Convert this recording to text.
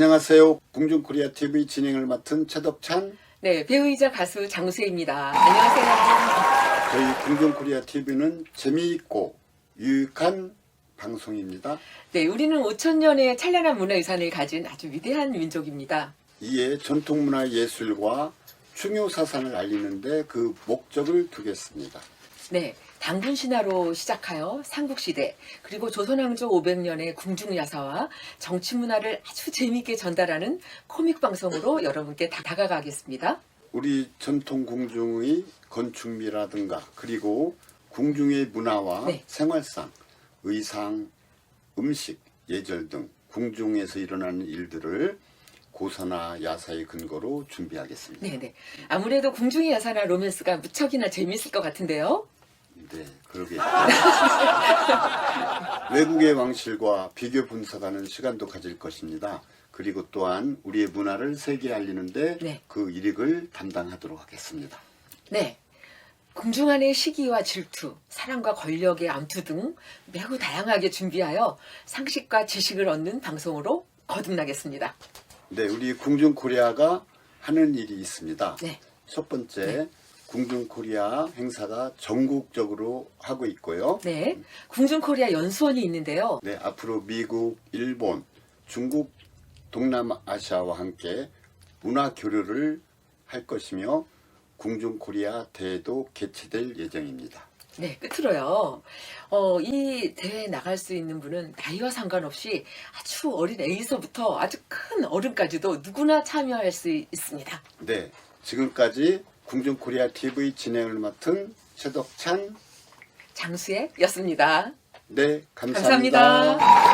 안녕하세요. 궁중코리아 TV 진행을 맡은 최덕찬. 네, 배우이자 가수 장수혜입니다. 안녕하세요. 저희 궁중코리아 TV는 재미있고 유익한 방송입니다. 네, 우리는 5천년의 찬란한 문화유산을 가진 아주 위대한 민족입니다. 이에 전통문화 예술과 중요 사상을 알리는데 그 목적을 두겠습니다. 네, 당군 신화로 시작하여 삼국시대, 그리고 조선왕조 500년의 궁중야사와 정치 문화를 아주 재미있게 전달하는 코믹 방송으로 여러분께 다- 다가가겠습니다. 우리 전통 궁중의 건축미라든가 그리고 궁중의 문화와 네. 생활상, 의상, 음식, 예절 등 궁중에서 일어나는 일들을 고사나 야사의 근거로 준비하겠습니다. 네, 네. 아무래도 궁중의 야사나 로맨스가 무척이나 재미있을 것 같은데요. 네, 그러게. 외국의 왕실과 비교 분석하는 시간도 가질 것입니다. 그리고 또한 우리의 문화를 세계에 알리는데 네. 그 일익을 담당하도록 하겠습니다. 네. 궁중 안의 시기와 질투, 사랑과 권력의 암투 등 매우 다양하게 준비하여 상식과 지식을 얻는 방송으로 거듭나겠습니다. 네, 우리 궁중 코리아가 하는 일이 있습니다. 네. 첫 번째, 궁중 코리아 행사가 전국적으로 하고 있고요. 네. 궁중 코리아 연수원이 있는데요. 네, 앞으로 미국, 일본, 중국, 동남아시아와 함께 문화 교류를 할 것이며 궁중 코리아 대회도 개최될 예정입니다. 네, 끝으로요. 어, 이 대회에 나갈 수 있는 분은 나이와 상관없이 아주 어린 애에서부터 아주 큰 어른까지도 누구나 참여할 수 있습니다. 네, 지금까지 궁중 코리아 TV 진행을 맡은 최덕찬 장수혜였습니다. 네, 감사합니다. 감사합니다.